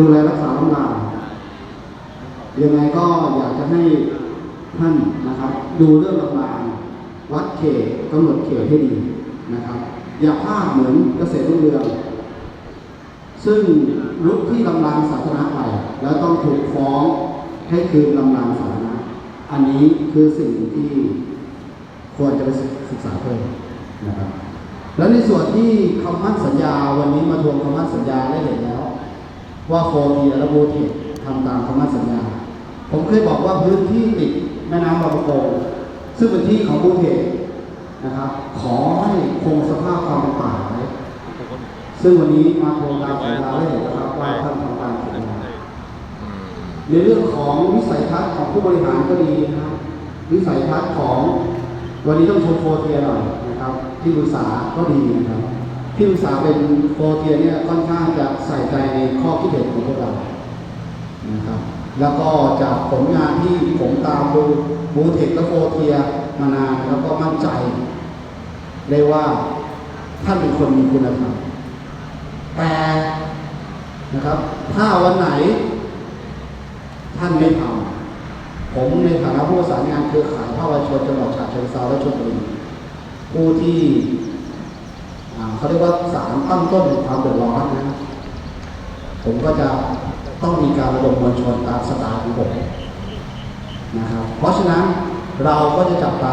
ดูแลรักษาล้ำลายยังไงก็อยากจะให้ท่านนะครับ ดูเรื่องลำลางวัดเขตกำหนดเขตให้ดีนะครับ อย่าพลาดเหมือนเกษตรรุ่งเรืองซึ่งรุกที่ลำลางสาธารณะไปแล้วต้องถูกฟ้องให้คืนลำลางสาธารณะอันนี้คือสิ่งที่ควรจะไปศึกษาเพิ่มนะครับ แล้วในส่วนที่คำมั่นสัญญาวันนี้มาทวงคำมั่นสัญญาได้เห็นแล้ว ว่าโฟทีและโบเทคทำตามคำมั่นสัญญา ผมเคยบอกว่าพื้นที่ติดแม่น้ำบางประกงซึ่งเป็นที่ของโบเทคนะครับขอให้คงสภาพความเป็นป่าไว้ซึ่งวันนี้มาทวงตามสัญญาได้เห็นแล้วครับว่าท่านทำตามสัญญาในเรื่องของวิสัยทัศน์ของผู้บริหารก็ดีนะครับวิสัยทัศน์ของวันนี้ต้องชมโฟเทียหน่อยนะครับ ที่ปรึกษาก็ดีนะครับ ที่ปรึกษาเป็นโฟเทียเนี่ยค่อนข้างจะใส่ใจในข้อคิดเห็นของพวกเรานะครับแล้วก็จากผลงานที่ผมตามดูบูเทคและโฟเทียมานานแล้วก็มั่นใจเลยว่าท่านเป็นคนมีคุณธรรมแต่นะครับ ถ้าวันไหน ท่านไม่ทำผมในฐานะผู้ประสานงานเครือข่ายภาคประชาชนจังหวัดฉะเชิงเทราและชลบุรีผู้ที่ เขาเรียกว่าสารตั้งต้นในความเดือดร้อนนะผมก็จะต้องมีการระดมมวลชนตามสไตล์ของผมนะครับ เพราะฉะนั้นเราก็จะจับตา